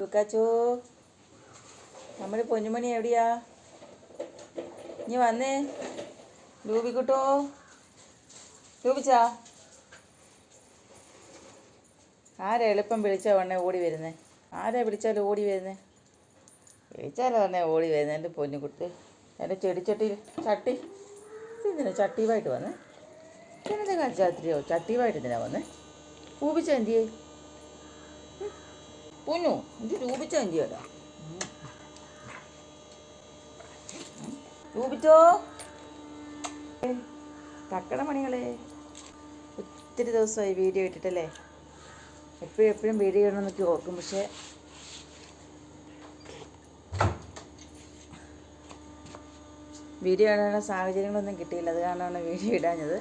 ലൂക്കാച്ചോ നമ്മുടെ പൊന്നുമണി എവിടെയാ? ഇനി വന്നേ. ലൂബിക്കുട്ടോ ലൂപിച്ചാ ആരാ എളുപ്പം വിളിച്ചാൽ ഉടനെ ഓടി വരുന്നേ? ആരാ വിളിച്ചാലും ഓടി വരുന്നേ? വിളിച്ചാലോ ഉടനെ ഓടി വരുന്നേ എന്റെ പൊന്നുകുട്ടി. എന്റെ ചെടിച്ചട്ടി ചട്ടി. ഇതെന്തിനാ ചട്ടിയുമായിട്ട് വന്നേ? ഇതെന്താ കാണിച്ചാത്തിരിയോ ചട്ടിയുമായിട്ട് എന്തിനാ വന്നേ? പൂപിച്ച എന്തിയേ? പൊന്നു ഇത് രൂപിച്ച എന്തിയോടാ രൂപിച്ചോ? തക്കട മണികളെ ഒത്തിരി ദിവസമായി വീഡിയോ ഇട്ടിട്ടല്ലേ? എപ്പോഴും എപ്പോഴും വീഡിയോ ഇടണമെന്നൊക്കെ ഓർക്കും പക്ഷേ വീഡിയോ ഇടാനുള്ള സാഹചര്യങ്ങളൊന്നും കിട്ടിയില്ല. അത് കാരണമാണ് വീഡിയോ ഇടാഞ്ഞത്.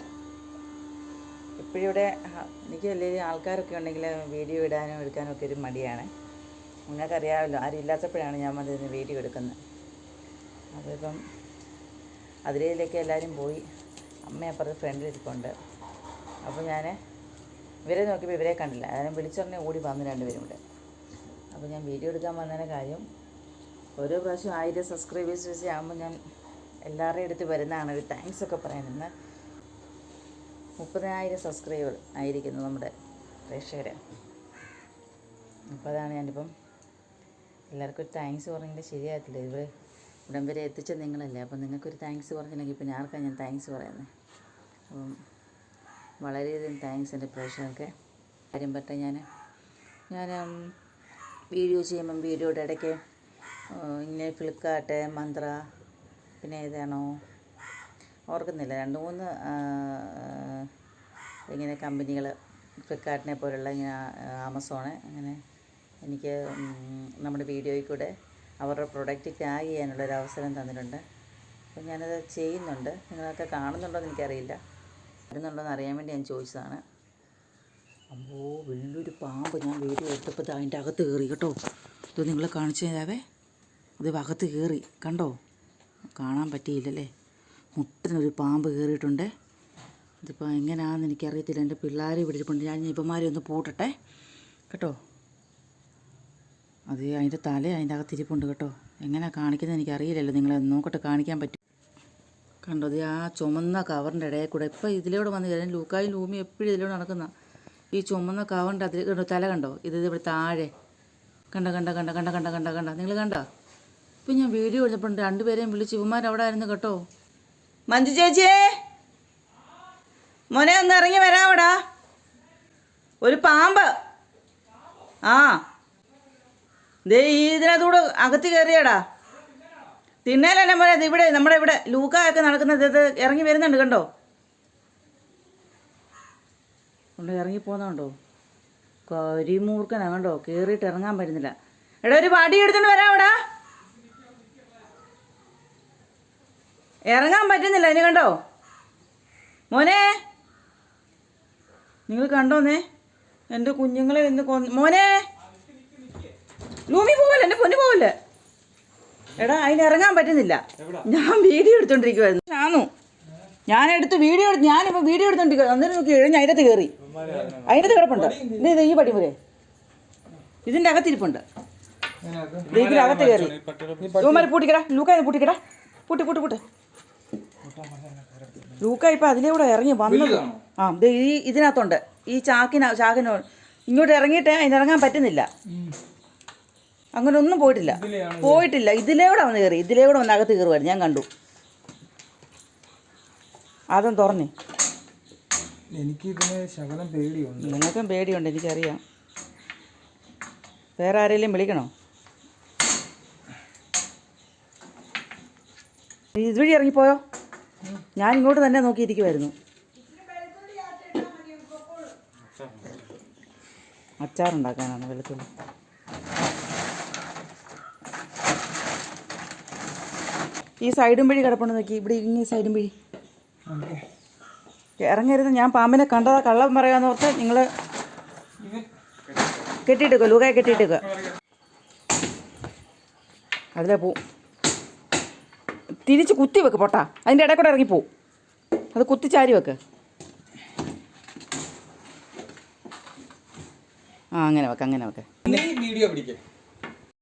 എപ്പോഴും ഇവിടെ എനിക്ക് വലിയ ആൾക്കാരൊക്കെ ഉണ്ടെങ്കിൽ വീഡിയോ ഇടാനും എടുക്കാനും ഒക്കെ ഒരു മടിയാണ്. നിങ്ങൾക്കറിയാമല്ലോ ആരും ഇല്ലാത്തപ്പോഴാണ് ഞാൻ വന്നിരുന്ന് വീഡിയോ എടുക്കുന്നത്. അതിപ്പം അതിലേക്ക് എല്ലാവരും പോയി അമ്മ അപ്പുറത്ത് ഫ്രണ്ടിൽ ഇരിപ്പുണ്ട്. അപ്പോൾ ഞാൻ ഇവരെ നോക്കിയപ്പോൾ ഇവരെ കണ്ടില്ല. ഞാൻ വിളിച്ചറിഞ്ഞ് ഓടി വന്നു രണ്ടുപേരും കൂടെ. അപ്പോൾ ഞാൻ വീഡിയോ എടുക്കാൻ വന്നതിന്റെ കാര്യം ഓരോ പ്രാവശ്യം ആയിരം സബ്സ്ക്രൈബേഴ്സ് വെച്ച് ആകുമ്പോൾ ഞാൻ എല്ലാവരുടെയും അടുത്ത് വരുന്നതാണ് ഒരു താങ്ക്സ് ഒക്കെ പറയുന്നത്. മുപ്പതിനായിരം സബ്സ്ക്രൈബർ ആയിരിക്കുന്നു നമ്മുടെ പ്രേക്ഷകർ അപ്പോൾ അതാണ് ഞാനിപ്പം എല്ലാവർക്കും ഒരു താങ്ക്സ് പറഞ്ഞെങ്കിൽ ശരിയാകത്തില്ല. ഇവിടെ ഇവിടം വരെ എത്തിച്ച നിങ്ങളല്ലേ. അപ്പം നിങ്ങൾക്കൊരു താങ്ക്സ് പറഞ്ഞില്ലെങ്കിൽ പിന്നെ ആർക്കാണ് ഞാൻ താങ്ക്സ് പറയുന്നത്? അപ്പം വളരെയധികം താങ്ക്സ് എന്റെ പ്രേക്ഷകർക്ക്. കാര്യം പറ്റ ഞാൻ ഞാൻ വീഡിയോ ചെയ്യുമ്പം വീഡിയോയുടെ ഇടയ്ക്ക് ഇങ്ങനെ ഫ്ലിപ്കാർട്ട് മന്ത്ര പിന്നെ ഏതാണോ? ഓർക്കുന്നില്ല. രണ്ട് മൂന്ന് ഇങ്ങനെ കമ്പനികൾ ഫ്ലിപ്കാർട്ടിനെ പോലുള്ള ഇങ്ങനെ ആമസോണ് അങ്ങനെ എനിക്ക് നമ്മുടെ വീഡിയോയിൽ കൂടെ അവരുടെ പ്രൊഡക്റ്റ് ടാഗ് ചെയ്യാനുള്ളൊരു അവസരം തന്നിട്ടുണ്ട്. അപ്പോൾ ഞാനത് ചെയ്യുന്നുണ്ട്. നിങ്ങളൊക്കെ കാണുന്നുണ്ടോ എന്ന് എനിക്കറിയില്ല. വരുന്നുണ്ടോയെന്ന് അറിയാൻ വേണ്ടി ഞാൻ ചോദിച്ചതാണ്. അമ്പോ വലിയൊരു പാമ്പ്. ഞാൻ വീഡിയോ എടുത്തപ്പോൾ ഇത് അതിന്റെ അകത്ത് കയറി കേട്ടോ. ഇത് നിങ്ങളെ കാണിച്ചു തരാവേ. ഇത് അകത്ത് കയറി. കണ്ടോ? കാണാൻ പറ്റിയില്ലല്ലേ? മുട്ടിനൊരു പാമ്പ് കയറിയിട്ടുണ്ട്. ഇതിപ്പോൾ എങ്ങനെയാണെന്ന് എനിക്കറിയത്തില്ല. എന്റെ പിള്ളേർ ഇവിടെ ഞാൻ ഇപ്പന്മാരെ ഒന്ന് പൂട്ടട്ടെ. കേട്ടോ? അത് അതിന്റെ തല അതിന്റെ അകത്ത് ഇരിപ്പുണ്ട് കേട്ടോ. എങ്ങനെ കാണിക്കുന്നത് എനിക്കറിയില്ലല്ലോ. നിങ്ങളെ നോക്കട്ടെ കാണിക്കാൻ പറ്റും. കണ്ടോ ആ ചുമന്ന കവറിന്റെ ഇടയിൽ കൂടെ ഇപ്പം ഇതിലൂടെ വന്നു കഴിഞ്ഞാൽ ലൂക്കായും ലൂമി എപ്പോഴും ഇതിലൂടെ നടക്കുന്ന. ഈ ചുമന്ന കവറിന്റെ അതിൽ കണ്ടോ തല കണ്ടോ? ഇത് ഇവിടെ താഴെ. കണ്ട കണ്ട കണ്ട കണ്ട കണ്ട കണ്ട കണ്ട. നിങ്ങൾ കണ്ടോ? ഇപ്പം ഞാൻ വീഡിയോ എടുത്തപ്പോൾ രണ്ടുപേരെയും വിളിച്ച് ഇവന്മാർ അവിടെ ആയിരുന്നു കേട്ടോ. മഞ്ജു ചേച്ചിയേ! മോനെ ഒന്ന് ഇറങ്ങി വരാവടാ. ഒരു പാമ്പ്. ആ. ദേ ഇതിനകത്തൂടെ അകത്ത് കയറിയടാ. തിന്നേലല്ല മോനെ? ഇത് ഇവിടെ നമ്മുടെ ഇവിടെ. ലൂക്കായൊക്കെ നടക്കുന്നത് ഇത് ഇറങ്ങി വരുന്നുണ്ട് കണ്ടോ? കൊണ്ട് ഇറങ്ങി പോകുന്നുണ്ടോ കരിമൂർക്കനാ കണ്ടോ? കയറിയിട്ട് ഇറങ്ങാൻ പറ്റുന്നില്ല. എടാ ഒരു വടി എടുത്തോണ്ട് വരാവടാ. ഇറങ്ങാൻ പറ്റുന്നില്ല അതിന് കണ്ടോ? മോനെ. നിങ്ങൾ കണ്ടോന്നേ? എന്റെ കുഞ്ഞുങ്ങളെ ഇന്ന് കൊന്ന് മോനെ! ലൂമി പോവല്ലേ? എന്റെ പൊന്നു പോവല്ലേ? എടാ അതിന് ഇറങ്ങാൻ പറ്റുന്നില്ല. ഞാൻ വീഡിയോ എടുത്തോണ്ടിരിക്കുവായിരുന്നു. ഞാനു? ഞാൻ എടുത്ത് വീഡിയോ എടുത്ത് ഞാനിപ്പോൾ വീഡിയോ എടുത്തോണ്ടിരിക്കുക അന്നേരം നോക്കി എഴുഞ്ഞ് അതിനകത്ത് കയറി അതിനകത്ത് കിടപ്പുണ്ട്. ഇത് ഈ പടി പോലെ ഇതിന്റെ അകത്തിരിപ്പുണ്ട്. ഇതിന്റെ ഇതിന്റെ അകത്ത് കയറി ലൂമാര് പൂട്ടിക്കടാ. ലൂക്ക പൂട്ടിക്കടാ. പൂട്ടി പൂട്ടി പൂട്ടി. ലൂക്ക ഇപ്പം അതിലൂടെ ഇറങ്ങി വന്നത്. ആ ഈ ഇതിനകത്തുണ്ട്. ഈ ചാക്കിന ചാക്കിനോ ഇങ്ങോട്ട് ഇറങ്ങിയിട്ട് അതിന് ഇറങ്ങാൻ പറ്റുന്നില്ല. അങ്ങനെ ഒന്നും പോയിട്ടില്ല. പോയിട്ടില്ല. ഇതിലൂടെ വന്ന് കയറി. ഇതിലൂടെ വന്ന് അകത്ത് കയറുമായിരുന്നു ഞാൻ കണ്ടു. അതും തുറന്നേ. എനിക്ക് ഇതിന് ശകലം പേടിയുണ്ട്. നിങ്ങൾക്കും പേടിയുണ്ട്. എനിക്കറിയാം. വേറെ ആരെങ്കിലും വിളിക്കണോ? ഇതുവഴി ഇറങ്ങിപ്പോയോ? ഞാൻ ഇങ്ങോട്ട് തന്നെ നോക്കിയിരിക്കുമായിരുന്നു അച്ചാറുണ്ടാക്കാനാണ് വെളുത്തുള്ളി. ഈ സൈഡും വഴി കിടപ്പുണ്ട് നോക്കി. ഇവിടെ ഇങ്ങനെ സൈഡും വഴി ഇറങ്ങരുത്. ഞാൻ പാമ്പിനെ കണ്ടതാ കള്ളം പറയാന്ന് ഓർത്ത് നിങ്ങൾ കെട്ടിയിട്ടേക്കോ ലൂകായ കെട്ടിയിട്ടേക്കോ. അതിലെ പോ. തിരിച്ച് കുത്തി വെക്ക് പൊട്ടാ. അതിന്റെ ഇടയിൽ കൂടെ ഇറങ്ങിപ്പോവും അത് കുത്തിച്ചാരി വെക്ക്. ആ അങ്ങനെ വെക്കാം അങ്ങനെ വെക്കാം. വീഡിയോ പിടിക്കേ.